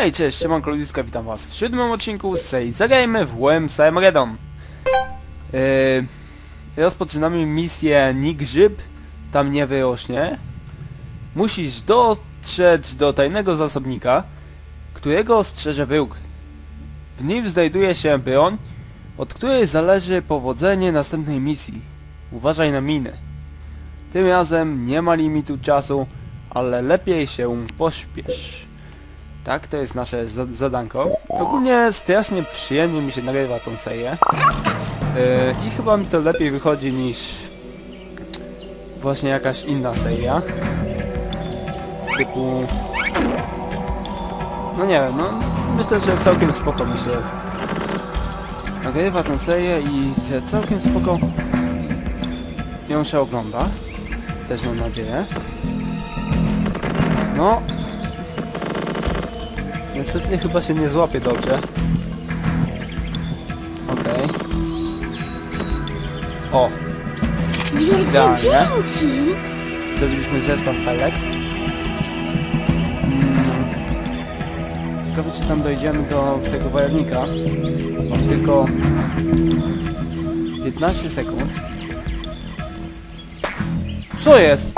Hej, cześć, siemanko Ludziska, witam was w siódmym odcinku z Zagrajmy w WMC Armageddon. Yy, rozpoczynamy misję Nigrzyb, tam nie wyrośnie. Musisz dotrzeć do tajnego zasobnika, którego strzeże wróg. W nim znajduje się broń, od której zależy powodzenie następnej misji. Uważaj na miny. Tym razem nie ma limitu czasu, ale lepiej się pośpiesz. Tak, to jest nasze za zadanko. Ogólnie strasznie przyjemnie mi się nagrywa tą serię. Yy, I chyba mi to lepiej wychodzi niż właśnie jakaś inna seria. Typu... No nie wiem, no myślę, że całkiem spoko mi się nagrywa tą serię i że całkiem spoko ją się ogląda. Też mam nadzieję. No, Niestety chyba się nie złapie dobrze. Okej. O, Wielkie Idealnie. dzięki! zrobiliśmy zestaw pelek. Mm. Ciekawe czy tam dojdziemy do tego wojownika. Mam tylko 15 sekund. Co jest?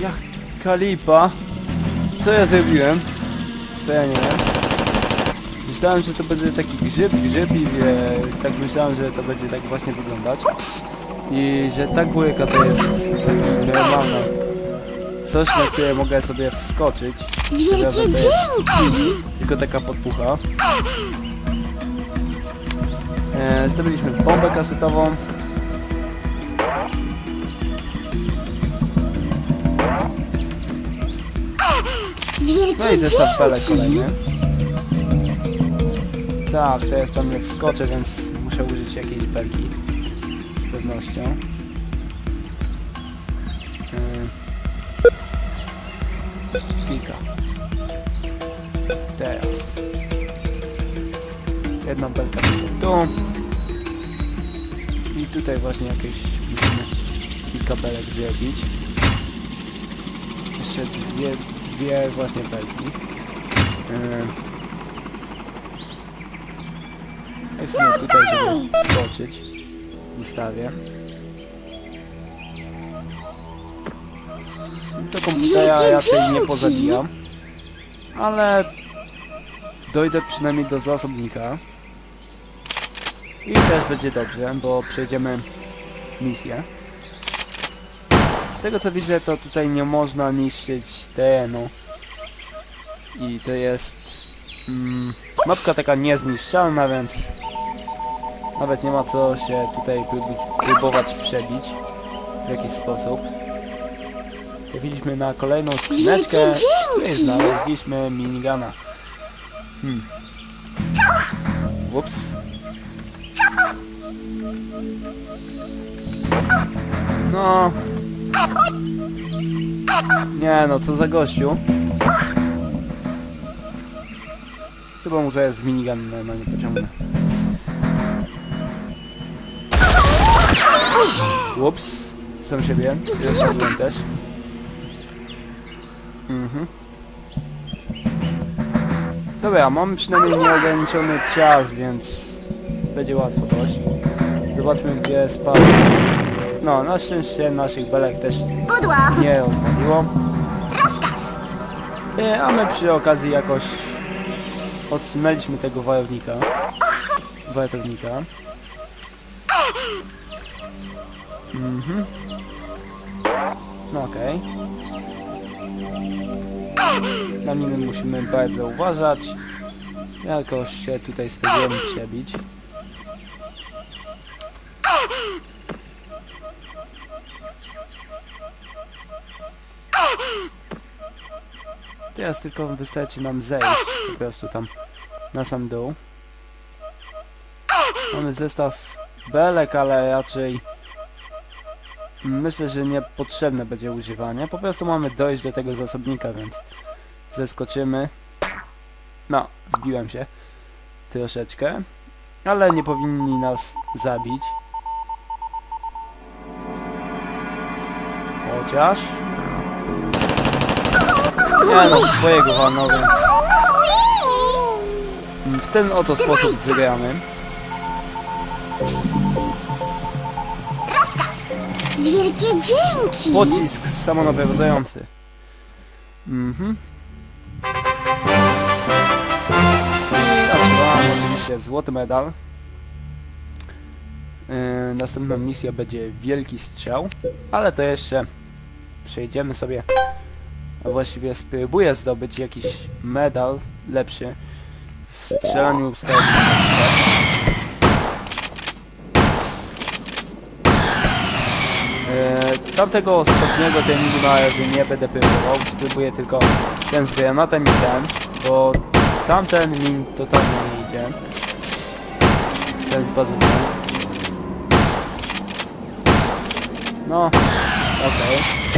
Jaka lipa? Co ja zrobiłem? To ja nie wiem. Myślałem, że to będzie taki grzyb, grzyb i e, tak myślałem, że to będzie tak właśnie wyglądać. I że ta górka to jest taki normalny coś, na które mogę sobie wskoczyć. Wielkie dzięki! tylko taka podpucha. E, stawiliśmy bombę kasetową. Wielkie No i zestaw dzięki! kolejny. Tak, to jest tam nie wskoczę, więc muszę użyć jakiejś belki. Z pewnością. Yy. Chwilka. Teraz. Jedną belkę tu. I tutaj właśnie jakieś musimy kilka belek zrobić. Jeszcze dwie, dwie właśnie belki. Yy. I w sumie tutaj, żeby wskoczyć, ustawię. Do komputera raczej nie pozabijam, ale dojdę przynajmniej do zasobnika. I też będzie dobrze, bo przejdziemy misję. Z tego co widzę, to tutaj nie można niszczyć terenu. I to jest mm, mapka taka niezniszczalna, więc nawet nie ma co się tutaj prób- próbować przebić w jakiś sposób. Trafiliśmy na kolejną skrzyneczkę, której znaleźliśmy minigana. Hmm. Ups. No. Nie no, co za gościu. Chyba muszę z minigun normalnie pociągnę. Ups, sam siebie, rozsiadłem też. Mhm. Dobra, mam przynajmniej nieograniczony czas, więc będzie łatwo dość. Zobaczmy gdzie spadł. No, na szczęście naszych belek też Pudło! nie rozwaliło. Rozkaz! E, A my przy okazji jakoś odsunęliśmy tego wojownika. Wojownika. Mhm. No okej. Na miny musimy bardzo uważać. Jakoś się tutaj spróbujemy przebić. Teraz tylko wystarczy nam zejść po prostu tam na sam dół. Mamy zestaw belek, ale raczej myślę, że niepotrzebne będzie używanie. Po prostu mamy dojść do tego zasobnika, więc zeskoczymy. No, wbiłem się troszeczkę, ale nie powinni nas zabić. Chociaż... Nie no, swojego walnął, więc w ten oto sposób wygramy. Rozkaz! Wielkie dzięki! Pocisk samonaprowadzający. Mhm. I otrzymałem oczywiście złoty medal. Yy, następna misja będzie Wielki Strzał, ale to jeszcze przejdziemy sobie, właściwie spróbuję zdobyć jakiś medal lepszy w strzelaniu z. E, Tamtego ostatniego treningu na razie nie będę próbował, spróbuję tylko ten z granatem i ten, bo tamten mi totalnie nie idzie. Ten z bazuką. No, okej. Dobra.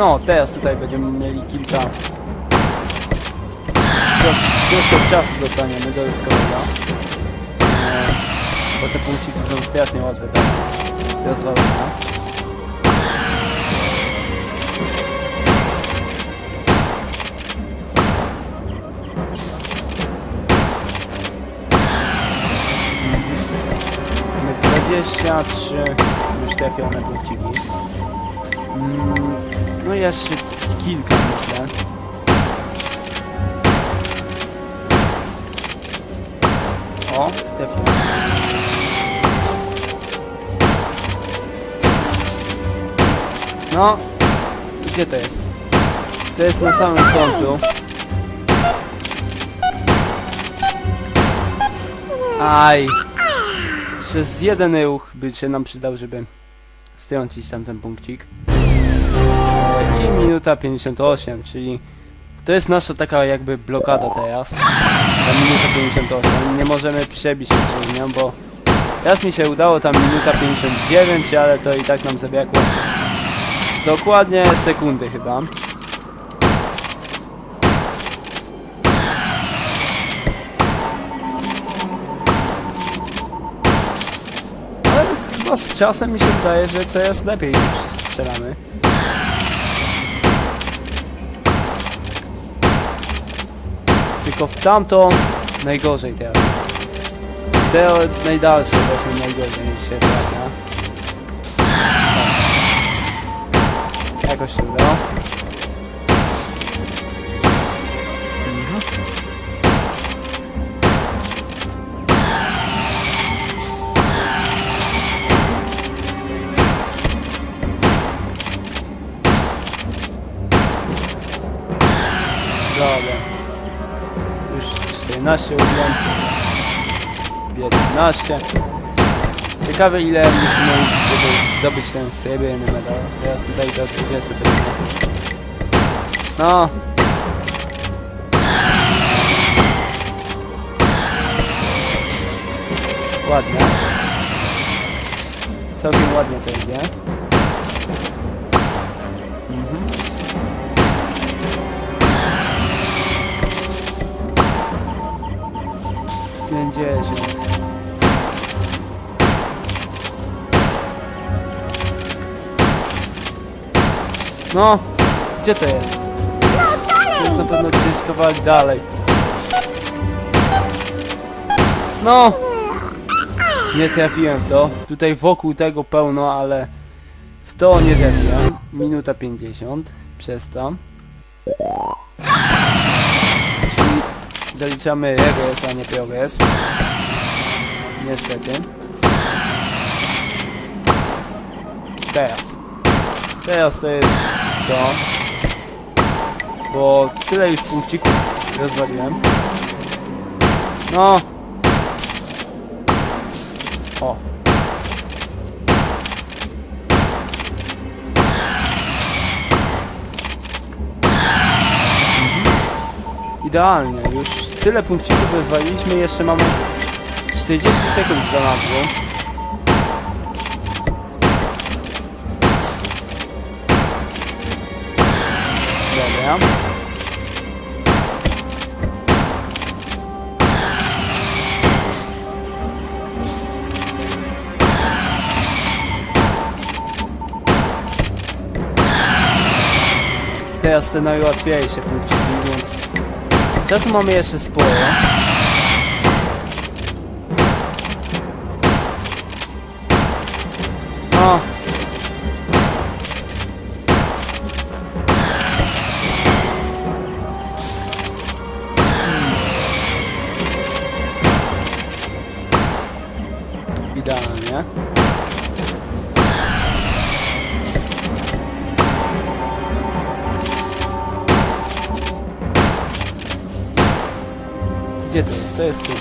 No, teraz tutaj będziemy mieli kilka trosz- troszkę czasu dostaniemy dodatkowego. E, bo te punkciki są strasznie łatwe do rozwalenia. Mamy 23 już trafione punkciki. Mm, No jeszcze kilka myślę. O, trafiłem. No, gdzie to jest? To jest na samym końcu. Aj. Przez jeden ruch by się nam przydał, żeby strącić tamten punkcik. I minuta 58, czyli to jest nasza taka jakby blokada teraz. Ta minuta 58. Nie możemy przebić się przez nią, bo raz mi się udało tam minuta 59, ale to i tak nam zabrakło dokładnie sekundy chyba. Ale chyba z czasem mi się wydaje, że coraz lepiej już strzelamy. Tylko w tamto najgorzej teraz. Te najdalsze właśnie najgorzej się trafia. Jakoś się udało. 14 udziałem. 15. Ciekawe ile musimy, żeby zdobyć ten srebrny medal. Teraz tutaj do 20 będzie. No. Ładnie. Całkiem ładnie to idzie. Pięćdziesiąt. No, gdzie to jest? To jest na pewno gdzieś kawałek dalej. No! Nie trafiłem w to. Tutaj wokół tego pełno, ale w to nie trafiłem. Minuta 50 przez to. Czyli zaliczamy regres, a nie progres. Niestety. Teraz. Teraz to jest to. Bo tyle już punkcików rozwaliłem. No. O. Mhm. Idealnie, już tyle punkcików rozwaliliśmy, jeszcze mamy 40 sekund w zanadrzu. Dobra. Teraz te najłatwiejsze punkciki, więc czasu mamy jeszcze sporo. O! Gdzie to jest? To jest tu.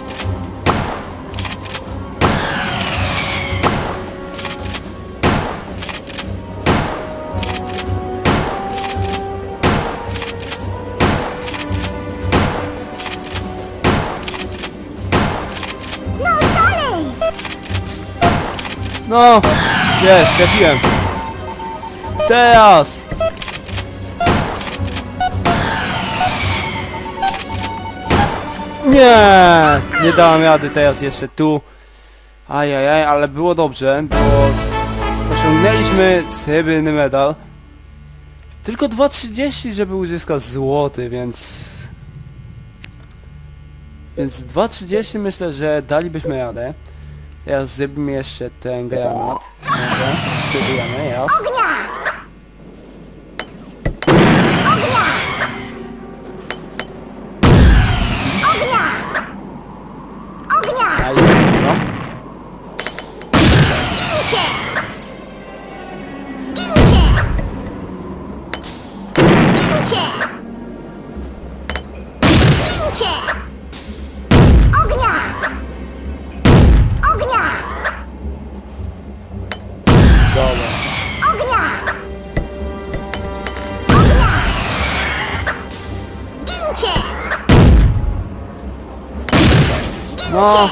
No dalej! No! Jest, trafiłem. Teraz! Nie! Nie dałem rady teraz jeszcze tu. Ajajaj, ale było dobrze, bo osiągnęliśmy srebrny medal. Tylko 2.30, żeby uzyskać złoty, więc... Więc 2.30 myślę, że dalibyśmy radę. Teraz zrobimy jeszcze ten granat. Może, spróbujemy, jas. Ognia!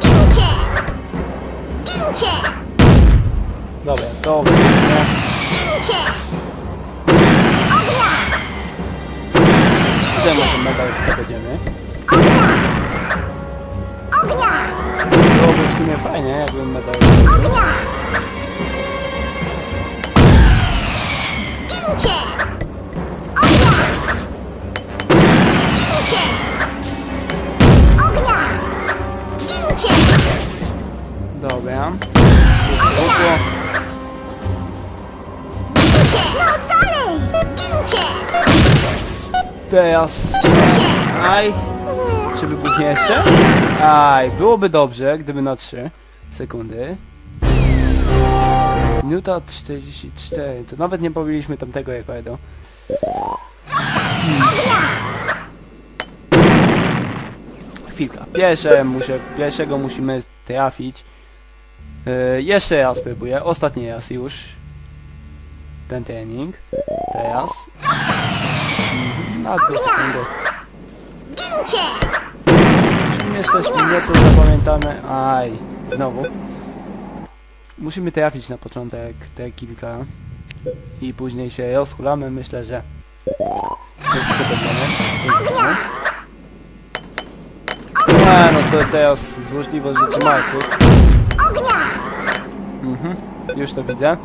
Gincie! Gincie! Dobra, sumie fajnie, jakbym medal. Ognia! Gincie! Ognia! Gincie! Ognia! Gincie! Dobra. Ognia! Gincie! No dalej! Gincie! Teraz... Gincie! Aj. Czy wybuchnie jeszcze? Aj, byłoby dobrze, gdyby na 3 sekundy. Minuta 44, to nawet nie powiedzieliśmy tamtego jako Edo. Chwilka, pierwsze muszę, pierwszego musimy trafić. Yy, jeszcze raz próbuję, ostatni raz już. Ten trening. Teraz. Na dwie sekundy. Musimy jeszcze nieco zapamiętamy. Aj, znowu. Musimy trafić na początek te kilka i później się rozchulamy. Myślę, że wszystko. Nie, no to teraz złośliwość rzeczy martwych. Mhm, już to widzę.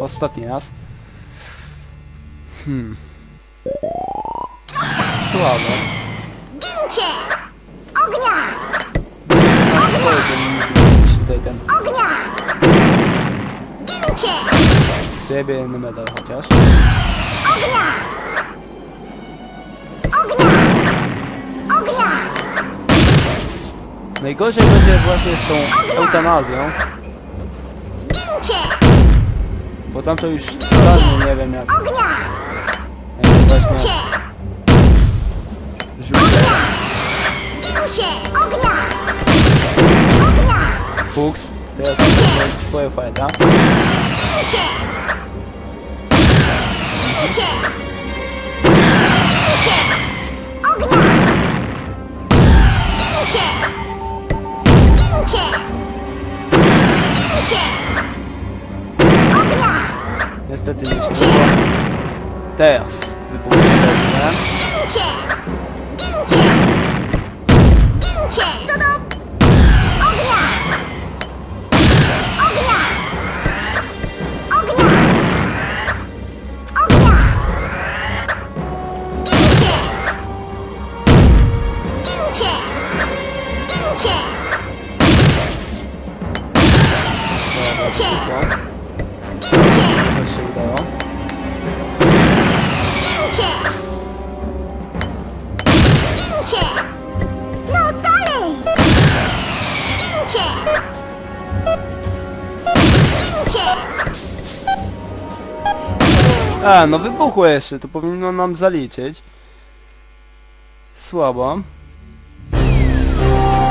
Ostatni raz. Hmm wysyłamy. Gincie! Ognia! Ognia! Ten... Ognia! Gincie! Sobie inny medal chociaż. Ognia! Ognia! Ognia! Najgorzej będzie właśnie z tą Ognia! eutanazją. Gincie! Bo tam to już totalnie nie wiem jak... Ognia! jak właśnie... Gincie! Ognia! Ognia! fuks, sobie swoje fajda. Gincie! Gincie! Gincie! Ognia! Gincie! Gincie! Gincie! Ognia! Niestety nie się udało. Teraz wybuchnie dobrze. Gincie! Gincie! Gincie! Co do... A, no wybuchło jeszcze, to powinno nam zaliczyć. Słabo.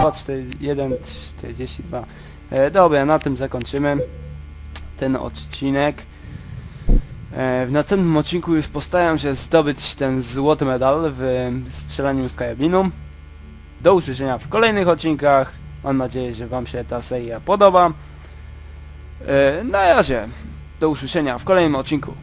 1,42. E, dobra, na tym zakończymy ten odcinek. E, w następnym odcinku już postaram się zdobyć ten złoty medal w strzelaniu z karabinu. Do usłyszenia w kolejnych odcinkach. Mam nadzieję, że Wam się ta seria podoba. E, na razie. Do usłyszenia w kolejnym odcinku.